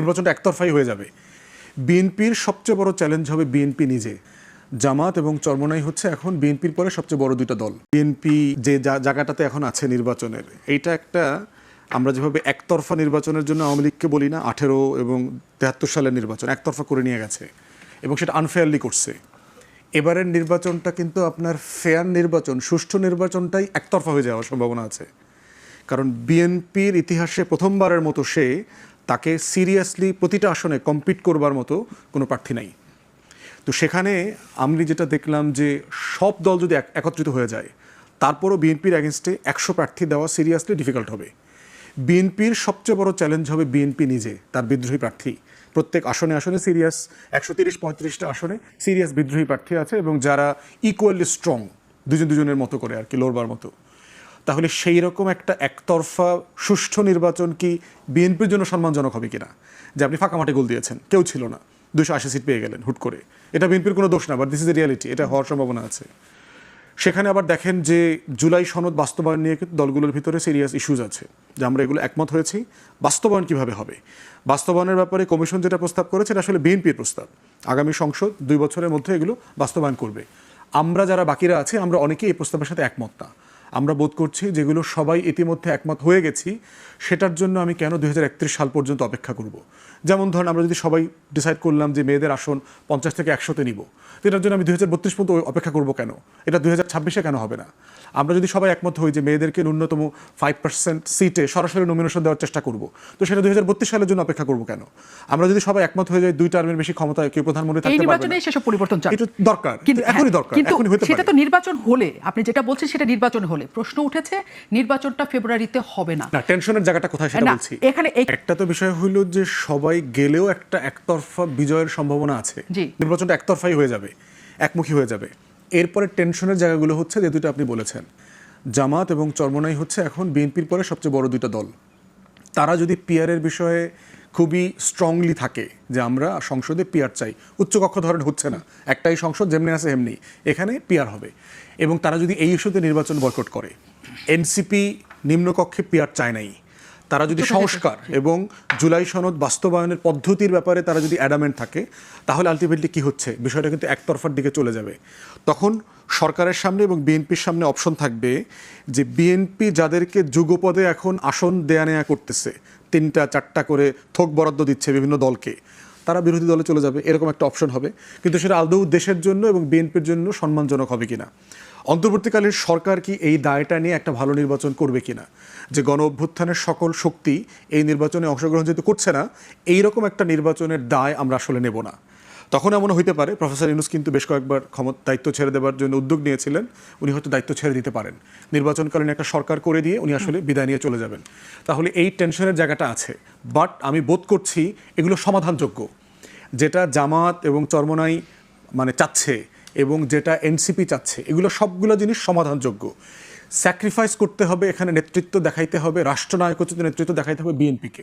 নির্বাচনটা একতরফাই হয়ে যাবে। বিএনপির সবচেয়ে বড় চ্যালেঞ্জ হবে বিএনপি নিজে। জামাত এবং চরমনাই হচ্ছে এখন বিএনপির পরে সবচেয়ে বড় দুইটা দল। বিএনপি যে জায়গাটাতে এখন আছে নির্বাচনের, এইটা একটা আমরা যেভাবে একতরফা নির্বাচনের জন্য আওয়ামী লীগকে বলি না, আঠেরো এবং তেহাত্তর সালের নির্বাচন একতরফা করে নিয়ে গেছে এবং সেটা আনফেয়ারলি করছে। এবারের নির্বাচনটা কিন্তু আপনার ফেয়ার নির্বাচন, সুষ্ঠু নির্বাচনটাই একতরফা হয়ে যাওয়ার সম্ভাবনা আছে। কারণ বিএনপির ইতিহাসে প্রথমবারের মতো সে তাকে সিরিয়াসলি প্রতিটা আসনে কম্পিট করবার মতো কোনো প্রার্থী নাই। তো সেখানে আমি যেটা দেখলাম যে সব দল যদি এক- একত্রিত হয়ে যায়, তারপরও বিএনপির অ্যাগেনস্টে একশো প্রার্থী দেওয়া সিরিয়াসলি ডিফিকাল্ট হবে। বিএনপির সবচেয়ে বড় চ্যালেঞ্জ হবে বিএনপি নিজে, তার বিদ্রোহী প্রার্থী। প্রত্যেক আসনে আসনে সিরিয়াস একশো তিরিশ, পঁয়ত্রিশটা আসনে সিরিয়াস বিদ্রোহী প্রার্থী আছে এবং যারা ইকুয়ালি স্ট্রং দুজন দুজনের মতো করে আর কি লড়বার মতো। তাহলে সেই রকম একটা একতরফা, সুষ্ঠু নির্বাচন কি বিএনপির জন্য সম্মানজনক হবে কিনা? যে আপনি ফাঁকা মাঠে গোল দিয়েছেন, কেউ ছিল না। দুশো আশি সিট পেয়ে গেলেন হুট করে। এটা বিএনপির কোনো দোষ না but this is a reality এটা হওয়ার সম্ভাবনা আছে। সেখানে আবার দেখেন যে জুলাই সনদ বাস্তবায়ন নিয়ে কিন্তু দলগুলোর ভিতরে সিরিয়াস ইস্যুজ আছে, যে আমরা এগুলো একমত হয়েছি। বাস্তবায়ন কীভাবে হবে? বাস্তবায়নের ব্যাপারে কমিশন যেটা প্রস্তাব করেছে, এটা আসলে বিএনপির প্রস্তাব। আগামী সংসদ দুই বছরের মধ্যে এগুলো বাস্তবায়ন করবে। আমরা যারা বাকিরা আছে, আমরা অনেকেই এই প্রস্তাবের সাথে একমত না। আমরা বোধ করছি যেগুলো সবাই ইতিমধ্যে একমত হয়ে গেছি সেটার জন্য আমি কেন দুই সাল পর্যন্ত অপেক্ষা করব? যেমন ধরুন আমরা যদি সবাই ডিসাইড করলাম যে মেয়েদের আসন পঞ্চাশ থেকে একশোতে নিব এটার জন্য আমি দুই পর্যন্ত অপেক্ষা করব কেন? এটা দুই ছাব্বিশে কেন হবে না? আমরা যদি সবাই একমত হই যে মেয়েদেরকে ন্যূনতম ফাইভ পার্সেন্ট সিটে সরাসরি নমিনেশন দেওয়ার চেষ্টা করব তো সেটা দুই হাজার বত্রিশ সালের জন্য অপেক্ষা করব কেন? আমরা যদি সবাই একমত হয়ে যাই দুই টার্মের বেশি ক্ষমতায় কেউ প্রধানমন্ত্রী থাকতে পারবে না। সেসব পরিবর্তন এটা দরকার কিন্তু এখনই হ্যাঁ, দরকার কিন্তু এখনই হতে সেটা তো নির্বাচন হলে আপনি যেটা বলছেন সেটা নির্বাচন হলে। প্রশ্ন উঠেছে নির্বাচনটা ফেব্রুয়ারিতে হবে না। না টেনশনের জায়গাটা কোথায় সেটা বলছি। এখানে একটা তো বিষয় হইল যে সবাই গেলেও একটা একতরফা বিজয়ের সম্ভাবনা আছে। নির্বাচনটা একতরফাই হয়ে যাবে একমুখী হয়ে যাবে। এরপরে টেনশনের জায়গাগুলো হচ্ছে যে দুটো আপনি বলেছেন। জামাত এবং চরমনাই হচ্ছে এখন বিএনপির পরে সবচেয়ে বড় দুইটা দল। তারা যদি পিয়ারের বিষয়ে খুবই স্ট্রংলি থাকে যে আমরা সংসদে পিয়ার চাই। উচ্চকক্ষ ধরেন হচ্ছে না। একটাই সংসদ যেমনি আছে এমনি এখানে পিয়ার হবে। এবং তারা যদি এই ইস্যুতে নির্বাচন বয়কট করে এনসিপি নিম্নকক্ষে পিয়ার চায় নাই। তারা যদি সংস্কার এবং জুলাই সনদ বাস্তবায়নের পদ্ধতির ব্যাপারে তারা যদি অ্যাডামেন্ট থাকে তাহলে আলটিমেটলি কি হচ্ছে? বিষয়টা কিন্তু একতরফার দিকে চলে যাবে। তখন সরকারের সামনে এবং বিএনপির সামনে অপশন থাকবে যে বিএনপি যাদেরকে যুগপদে এখন আসন দেয়া নেয়া করতেছে, তিনটা, চারটা করে থোক বরাদ্দ দিচ্ছে বিভিন্ন দলকে, তারা বিরোধী দলে চলে যাবে, এরকম একটা অপশন হবে। কিন্তু সেটা আদৌ দেশের জন্য এবং বিএনপির জন্য সম্মানজনক হবে কিনা? অন্তর্বর্তীকালীন সরকার কি এই দায়টা নিয়ে একটা ভালো নির্বাচন করবে কিনা? যে গণ অভ্যুত্থানের সকল শক্তি এই নির্বাচনে অংশগ্রহণ যেহেতু করছে না, এইরকম একটা নির্বাচনের দায় আমরা আসলে নেব না। তখন এমন হইতে পারে, প্রফেসর ইউনুস কিন্তু বেশ কয়েকবার ক্ষমতা দায়িত্ব ছেড়ে দেওয়ার জন্য উদ্যোগ নিয়েছিলেন, উনি হয়তো দায়িত্ব ছেড়ে দিতে পারেন। নির্বাচনকালীন একটা সরকার করে দিয়ে উনি আসলে বিদায় নিয়ে চলে যাবেন। তাহলে এই টেনশনের জায়গাটা আছে, বাট আমি বোধ করছি এগুলো সমাধানযোগ্য। যেটা জামাত এবং চরমনাই মানে চাচ্ছে এবং যেটা এনসিপি চাচ্ছে, এগুলো সবগুলো জিনিস সমাধানযোগ্য। স্যাক্রিফাইস করতে হবে, এখানে নেতৃত্ব দেখাইতে হবে রাষ্ট্রনায়কোচিত নেতৃত্ব দেখাইতে হবে বিএনপিকে।